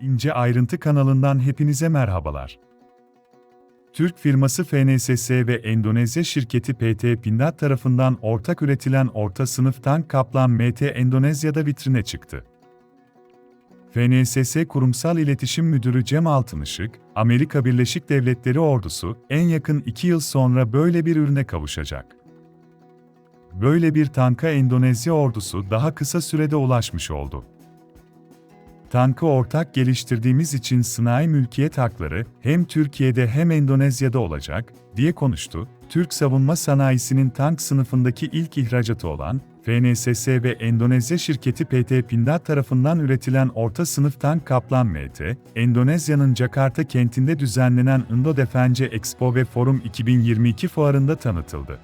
İnce Ayrıntı kanalından hepinize merhabalar. Türk firması FNSS ve Endonezya şirketi PT Pindad tarafından ortak üretilen orta sınıf tank Kaplan MT Endonezya'da vitrine çıktı. FNSS Kurumsal İletişim Müdürü Cem Altınışık, Amerika Birleşik Devletleri ordusu en yakın iki yıl sonra böyle bir ürüne kavuşacak. Böyle bir tanka Endonezya ordusu daha kısa sürede ulaşmış oldu. Tankı ortak geliştirdiğimiz için sınai mülkiyet hakları hem Türkiye'de hem Endonezya'da olacak, diye konuştu. Türk savunma sanayisinin tank sınıfındaki ilk ihracatı olan FNSS ve Endonezya şirketi PT Pindad tarafından üretilen orta sınıf tank Kaplan MT, Endonezya'nın Jakarta kentinde düzenlenen Indo Defence Expo ve Forum 2022 fuarında tanıtıldı.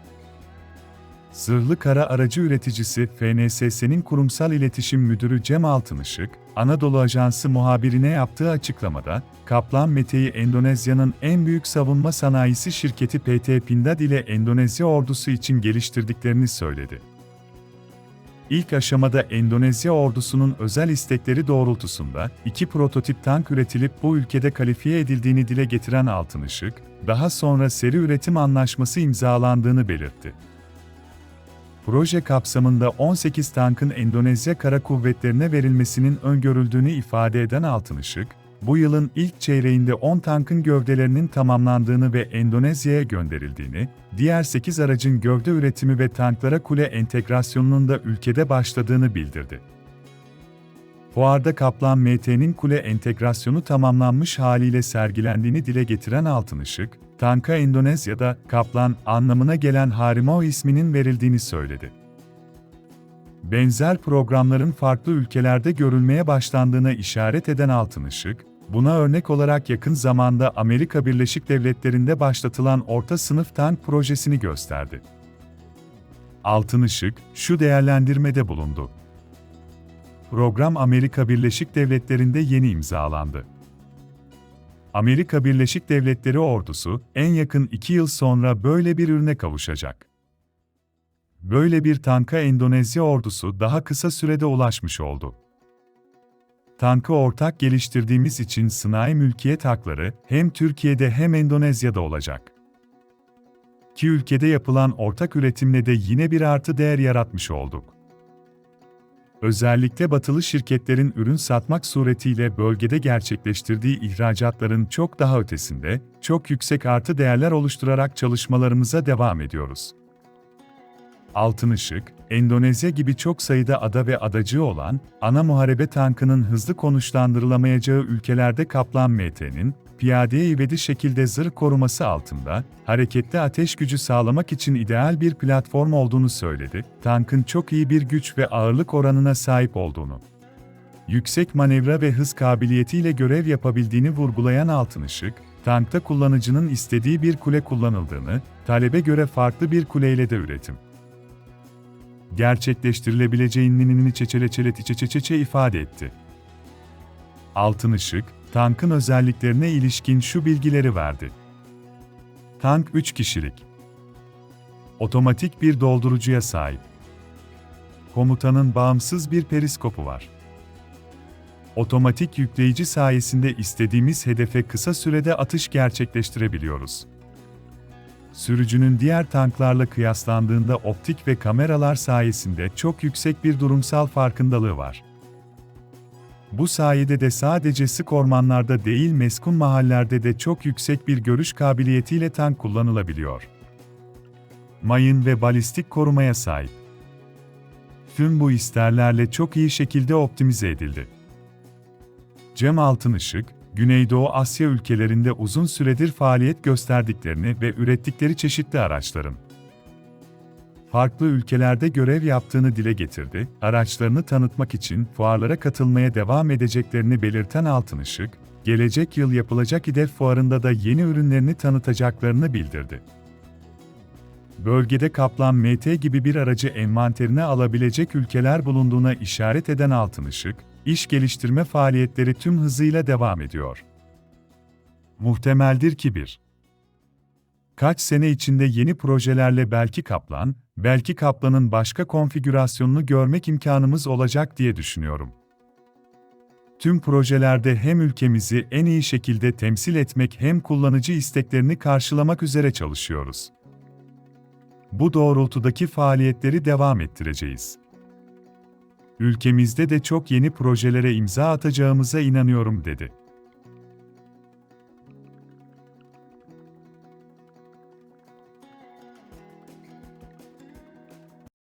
Zırhlı kara aracı üreticisi FNSS'nin kurumsal iletişim müdürü Cem Altınışık, Anadolu Ajansı muhabirine yaptığı açıklamada, Kaplan Mete'yi Endonezya'nın en büyük savunma sanayisi şirketi PT Pindad ile Endonezya ordusu için geliştirdiklerini söyledi. İlk aşamada Endonezya ordusunun özel istekleri doğrultusunda iki prototip tank üretilip bu ülkede kalifiye edildiğini dile getiren Altınışık, daha sonra seri üretim anlaşması imzalandığını belirtti. Proje kapsamında 18 tankın Endonezya Kara Kuvvetlerine verilmesinin öngörüldüğünü ifade eden Altınışık, bu yılın ilk çeyreğinde 10 tankın gövdelerinin tamamlandığını ve Endonezya'ya gönderildiğini, diğer 8 aracın gövde üretimi ve tanklara kule entegrasyonunun da ülkede başladığını bildirdi. Fuarda Kaplan MT'nin kule entegrasyonu tamamlanmış haliyle sergilendiğini dile getiren Altınışık, tanka Endonezya'da Kaplan anlamına gelen Harimau isminin verildiğini söyledi. Benzer programların farklı ülkelerde görülmeye başlandığına işaret eden Altınışık, buna örnek olarak yakın zamanda Amerika Birleşik Devletleri'nde başlatılan orta sınıf tank projesini gösterdi. Altınışık, şu değerlendirmede bulundu. Program Amerika Birleşik Devletleri'nde yeni imzalandı. Amerika Birleşik Devletleri ordusu en yakın iki yıl sonra böyle bir ürüne kavuşacak. Böyle bir tanka Endonezya ordusu daha kısa sürede ulaşmış oldu. Tankı ortak geliştirdiğimiz için sınai mülkiyet hakları hem Türkiye'de hem Endonezya'da olacak. Ki ülkede yapılan ortak üretimle de yine bir artı değer yaratmış olduk. Özellikle batılı şirketlerin ürün satmak suretiyle bölgede gerçekleştirdiği ihracatların çok daha ötesinde, çok yüksek artı değerler oluşturarak çalışmalarımıza devam ediyoruz. Altınışık, Endonezya gibi çok sayıda ada ve adacığı olan, ana muharebe tankının hızlı konuşlandırılamayacağı ülkelerde Kaplan MT'nin, piyadeye ivedi şekilde zırh koruması altında, hareketli ateş gücü sağlamak için ideal bir platform olduğunu söyledi, tankın çok iyi bir güç ve ağırlık oranına sahip olduğunu. Yüksek manevra ve hız kabiliyetiyle görev yapabildiğini vurgulayan Altınışık, tankta kullanıcının istediği bir kule kullanıldığını, talebe göre farklı bir kuleyle de üretim gerçekleştirilebileceğini çeçele çeleti çeçeçeçe ifade etti. Altın Işık, tankın özelliklerine ilişkin şu bilgileri verdi. Tank 3 kişilik. Otomatik bir doldurucuya sahip. Komutanın bağımsız bir periskopu var. Otomatik yükleyici sayesinde istediğimiz hedefe kısa sürede atış gerçekleştirebiliyoruz. Sürücünün diğer tanklarla kıyaslandığında optik ve kameralar sayesinde çok yüksek bir durumsal farkındalığı var. Bu sayede de sadece sık ormanlarda değil meskun mahallerde de çok yüksek bir görüş kabiliyetiyle tank kullanılabiliyor. Mayın ve balistik korumaya sahip. Tüm bu isterlerle çok iyi şekilde optimize edildi. Cem Altınışık, Güneydoğu Asya ülkelerinde uzun süredir faaliyet gösterdiklerini ve ürettikleri çeşitli araçların farklı ülkelerde görev yaptığını dile getirdi. Araçlarını tanıtmak için fuarlara katılmaya devam edeceklerini belirten Altınışık, gelecek yıl yapılacak İDEF fuarında da yeni ürünlerini tanıtacaklarını bildirdi. Bölgede Kaplan MT gibi bir aracı envanterine alabilecek ülkeler bulunduğuna işaret eden Altınışık, iş geliştirme faaliyetleri tüm hızıyla devam ediyor. Muhtemeldir ki bir kaç sene içinde yeni projelerle belki Kaplan, belki Kaplan'ın başka konfigürasyonunu görmek imkanımız olacak diye düşünüyorum. Tüm projelerde hem ülkemizi en iyi şekilde temsil etmek hem kullanıcı isteklerini karşılamak üzere çalışıyoruz. Bu doğrultudaki faaliyetleri devam ettireceğiz. Ülkemizde de çok yeni projelere imza atacağımıza inanıyorum dedi.